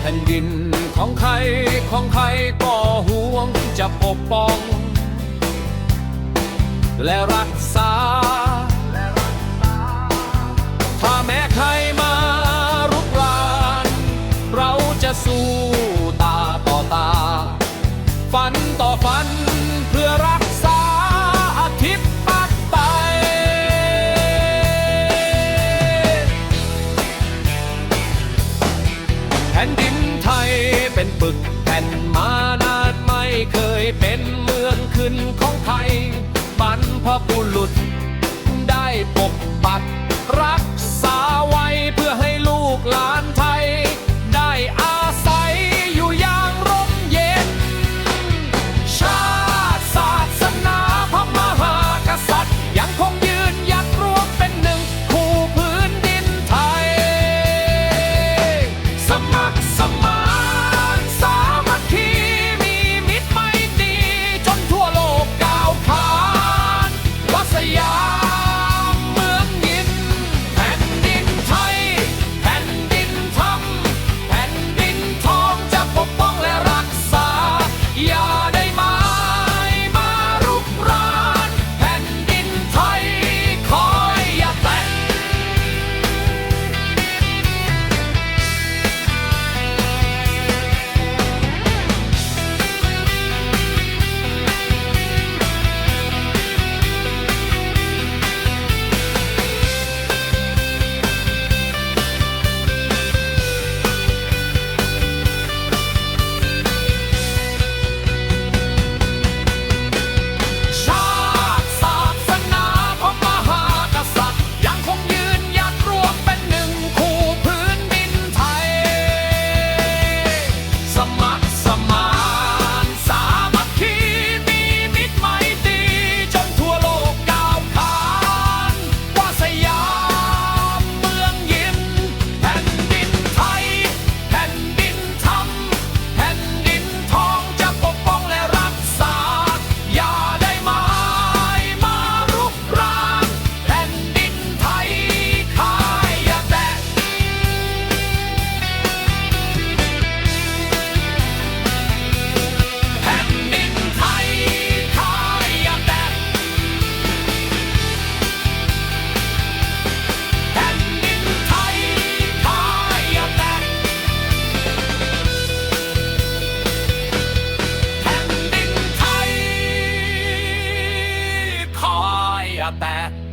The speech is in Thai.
แผ่นดินของใครของใครก็ห่วงจะปกป้อง และรักษา ถ้าแม้ใครมารุกราน เราจะสู้ตาต่อตา ฟันต่อฟันเพื่อรัก นปึกแผ่นมานานไม่เคยเป็นเมืองขึ้นของไทยบรรพบุรุษ ได้ปกปักรักษาไว้เพื่อให้ลูกหลาน about that.